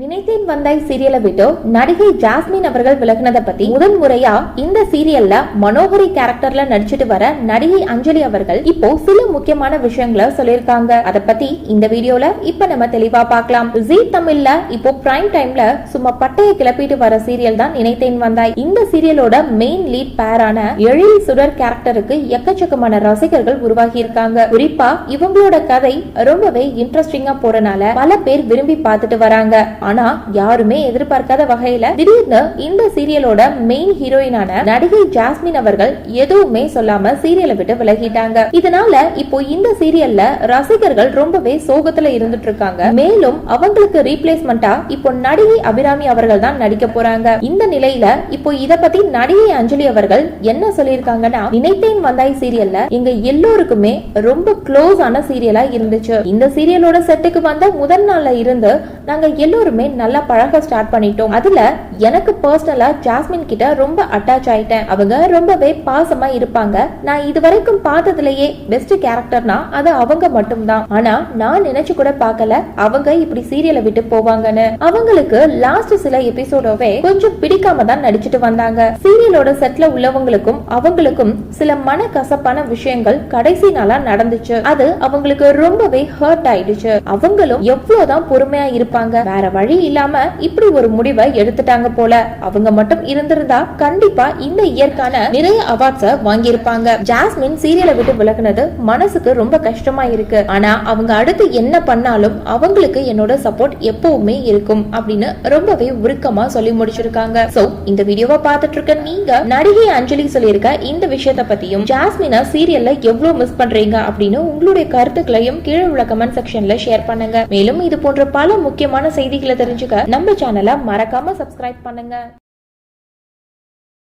நினைத்தேன் வந்தாய் சீரியலை விட்டு? நடிகை ஜாஸ்மின் அவர்கள் விலகினதை பத்தி முதன் முறையா இந்த சீரியல்ல மனோகரி கேரக்டர்ல நடிச்சிட்டு வர நடிகை அஞ்சலி அவர்கள் இப்போ சில முக்கியமான விஷயங்களை சொல்லியிருக்காங்க. அத பத்தி இந்த வீடியோல இப்ப நம்ம தெளிவா பார்க்கலாம். ஜி தமிழ்ல இப்போ பிரைம் டைம்ல சும்மா பட்டைய கிளப்பிட்டு வர சீரியல் தான் நினைத்தேன் வந்தாய். இந்த சீரியலோட மெயின் லீட் பேரான எழில் சுடர் கேரக்டருக்கு எக்கச்சக்கமான ரசிகர்கள் உருவாகி இருக்காங்க. குறிப்பா இவங்களோட கதை ரொம்பவே இன்ட்ரெஸ்டிங்கா போறனால பல பேர் விரும்பி பார்த்துட்டு வராங்க. ஆனா யாருமே எதிர்பார்க்காத வகையில திடீர்னு இந்த சீரியலோட மெயின் ஹீரோயினான நடிகை ஜாஸ்மின் அவர்கள் எதுவுமே சொல்லாம சீரியலை விட்டு விலகிட்டாங்க. இதனால இப்போ இந்த சீரியல்ல ரசிகர்கள் ரொம்பவே சோகத்துல இருந்துட்டு இருக்காங்க. மேலும் அவங்களுக்கு ரீப்ளேஸ்மெண்டா இப்போ நடிகை அபிராமி அவர்கள் தான் நடிக்க போறாங்க. இந்த நிலையில இப்போ இத பத்தி நடிகை அஞ்சலி அவர்கள் என்ன சொல்லியிருக்காங்கன்னா நினைத்தேன் வந்தாய் சீரியல்ல. எங்க எல்லோருக்குமே ரொம்ப க்ளோஸ் ஆன சீரியலா இருந்துச்சு. இந்த சீரியலோட செட்டுக்கு வந்த முதல் நாள்ல இருந்து நாங்க எல்லாருமே நல்லா பழக ஸ்டார்ட் பண்ணிட்டோம். அதுல எனக்கு பர்சனலா ஜாஸ்மின் கிட்ட ரொம்ப அட்டாச் ஆயிட்டேன். அவங்க ரொம்பவே பாசமா இருப்பாங்க. நான் இது வரைக்கும் பார்த்ததுலயே பெஸ்ட் கேரக்டர்னா அது அவங்க மட்டும்தான். ஆனா நான் நினைச்சு கூட பார்க்கல அவங்க இப்படி சீரியலை விட்டு போவாங்கன்னு. அவங்களுக்கு லாஸ்ட் சில எபிசோடவே கொஞ்சம் பிடிக்காம தான் நடிச்சிட்டு வந்தாங்க. சீரியலோட செட்ல உள்ளவங்களுக்கும் அவங்களுக்கும் சில மன கசப்பான விஷயங்கள் கடைசி நாளா நடந்துச்சு. அது அவங்களுக்கு ரொம்பவே ஹர்ட் ஆயிடுச்சு. அவங்களும் எவ்வளவுதான் பொறுமையா இருப்பாங்க. வேற வழி இல்லாம இப்படி ஒரு முடிவை எடுத்துட்டாங்க போல. அவங்க மட்டும் இருந்திருந்தா கண்டிப்பா இந்த இயற்கான நிறைய அவார்ட்ஸ வாங்கியிருப்பாங்க. ஜாஸ்மின் சீரியலை விட்டு விலகுனது மனசுக்கு ரொம்ப கஷ்டமா இருக்கு. ஆனா அவங்க அடுத்து என்ன பண்ணாலும் அவங்களுக்கு என்னோட சப்போர்ட் எப்பவுமே இருக்கும் அப்படின்னு ரொம்பவே உருக்கமா சொல்லி முடிச்சிருக்காங்க. சோ இந்த வீடியோவை பார்த்துட்டு இருக்க நீங்க நடிகை அஞ்சலி சொல்லியிருக்க இந்த விஷயத்த பத்தியும் ஜாஸ்மினா சீரியல்ல எவ்வளவு மிஸ் பண்றீங்க அப்படின்னு உங்களுடைய கருத்துக்களையும் கீழே உள்ள கமெண்ட் செக்ஷன்ல ஷேர் பண்ணுங்க. மேலும் இது போன்ற பல முக்கியமான செய்திகளை தெரிஞ்சுக்க நம்ம சேனலை மறக்காம சப்ஸ்கிரைப் பண்ணுங்க.